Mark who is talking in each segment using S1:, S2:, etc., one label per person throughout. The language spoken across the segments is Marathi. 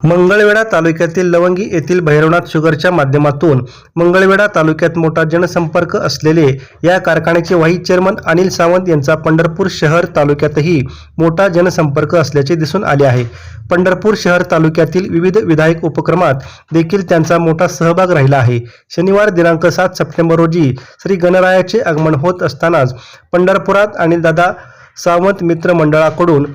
S1: मंगळवेढा तालुक्यातील लवंगी येथील भैरवनाथ शुगरच्या माध्यमातून मंगळवेढा तालुक्यात मोठा जनसंपर्क असलेले या कारखान्याचे व्हाईस चेअरमन अनिल सावंत यांचा पंढरपूर शहर तालुक्यातही मोठा जनसंपर्क असल्याचे दिसून आले आहे. पंढरपूर शहर तालुक्यातील विविध विधायक उपक्रमात देखील त्यांचा मोठा सहभाग राहिला आहे. शनिवार दिनांक सात सप्टेंबर रोजी श्री गणरायाचे आगमन होत असतानाच पंढरपुरात अनिलदादा सावंत मित्र मंडळाकडून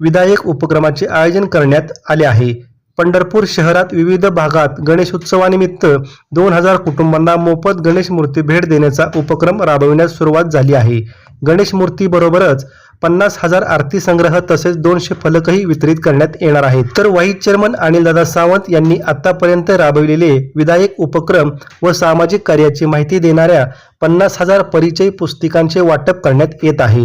S1: विधायक उपक्रमाचे आयोजन करण्यात आले आहे. पंढरपूर शहरात विविध भागात गणेश उत्सवानिमित्त दोन हजार कुटुंबांना मोफत गणेश मूर्ती भेट देण्याचा उपक्रम राबविण्यास सुरुवात झाली आहे. गणेश मूर्तीबरोबरच पन्नास हजार आरती संग्रह तसेच दोनशे फलकही वितरित करण्यात येणार आहेत. तर व्हाईस चेअरमन अनिलदादा सावंत यांनी आतापर्यंत राबविलेले विधायक उपक्रम व सामाजिक कार्याची माहिती देणाऱ्या पन्नास हजार परिचय पुस्तिकांचे वाटप करण्यात येत आहे.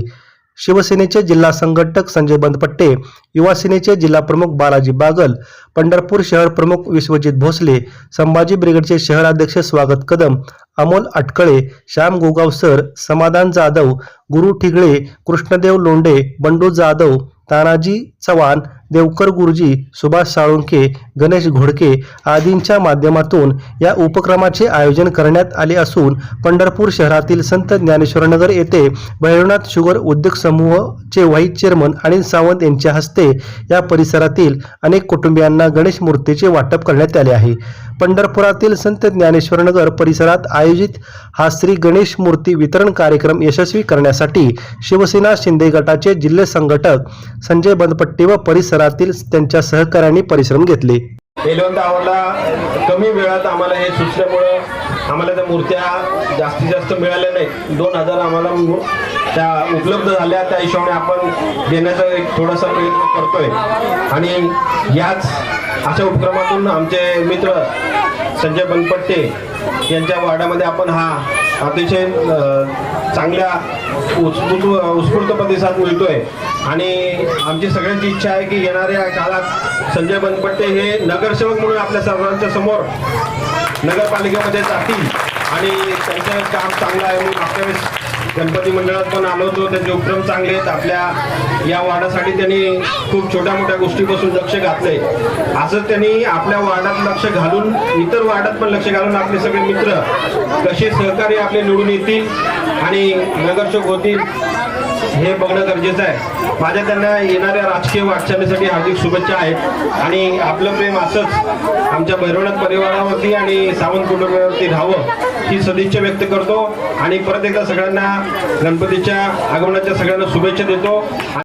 S1: शिवसेनेचे जिल्हा संघटक संजय बंदपट्टे युवासेनेचे जिल्हा प्रमुख बालाजी बागल पंढरपूर शहर प्रमुख विश्वजित भोसले संभाजी ब्रिगेडचे शहराध्यक्ष स्वागत कदम अमोल अटकळे श्याम गोगाव सर समाधान जाधव गुरु ठिगळे कृष्णदेव लोंडे बंडू जाधव तानाजी चव्हाण देवकर गुरुजी सुभाष साळुंके गणेश घोडके आदींच्या माध्यमातून या उपक्रमाचे आयोजन करण्यात आले असून पंढरपूर शहरातील संत ज्ञानेश्वरनगर येथे भैरवनाथ शुगर उद्योग समूहचे व्हाईस चेअरमन अनिल सावंत यांच्या हस्ते या परिसरातील अनेक कुटुंबियांना गणेश मूर्तीचे वाटप करण्यात आले आहे. पंढरपुरातील संत ज्ञानेश्वरनगर परिसरात आयोजित हा श्री गणेश मूर्ती वितरण कार्यक्रम यशस्वी करण्यासाठी शिवसेना शिंदे गटाचे जिल्हे संघटक संजय बनपट्टी व परिसरातील त्यांच्या सहकाऱ्यांनी परिश्रम घेतले.
S2: पेलवंत आवडला कमी वेळात आम्हाला हे सुचल्यामुळं आम्हाला त्या मूर्त्या जास्तीत जास्त मिळाल्या नाही दोन हजार आम्हाला त्या उपलब्ध झाल्या त्या हिशोबाने आपण देण्याचा एक थोडासा प्रयत्न करतोय. आणि याच अशा उपक्रमातून आमचे मित्र संजय बनपट्टे यांच्या वार्डामध्ये आपण हा अतिशय चांगल्या उत्स्फूर्त उत्स्फूर्त प्रतिसाद मिळतोय. आणि आमची सगळ्यांची इच्छा आहे की येणाऱ्या काळात संजय बनपट्टे हे नगरसेवक म्हणून आपल्या सर्वांच्या समोर नगरपालिकेमध्ये जातील आणि त्यांचं काम चांगलं आहे म्हणून आपल्या वेळेस गणपती मंडळात पण आलो होतो. त्यांचे उपक्रम चांगले आहेत. आपल्या या वार्डासाठी त्यांनी खूप छोट्या मोठ्या गोष्टीपासून लक्ष घातलंय. असंच त्यांनी आपल्या वार्डात लक्ष घालून इतर वार्डात पण लक्ष घालून आपले सगळे मित्र कसे सहकारी आपले निवडून येतील आणि नगरसेवक होतील हे बघणं गरजेचं आहे. माझ्या त्यांना येणाऱ्या राजकीय वाटचालीसाठी हार्दिक शुभेच्छा आहेत. आणि आपलं प्रेम असंच आमच्या भैरवनाथ परिवारावरती आणि सावंत कुटुंबावरती राहावं ही सदिच्छा व्यक्त करतो. आणि परत एकदा सगळ्यांना गणपतीच्या आगमनाच्या सगळ्यांना शुभेच्छा देतो.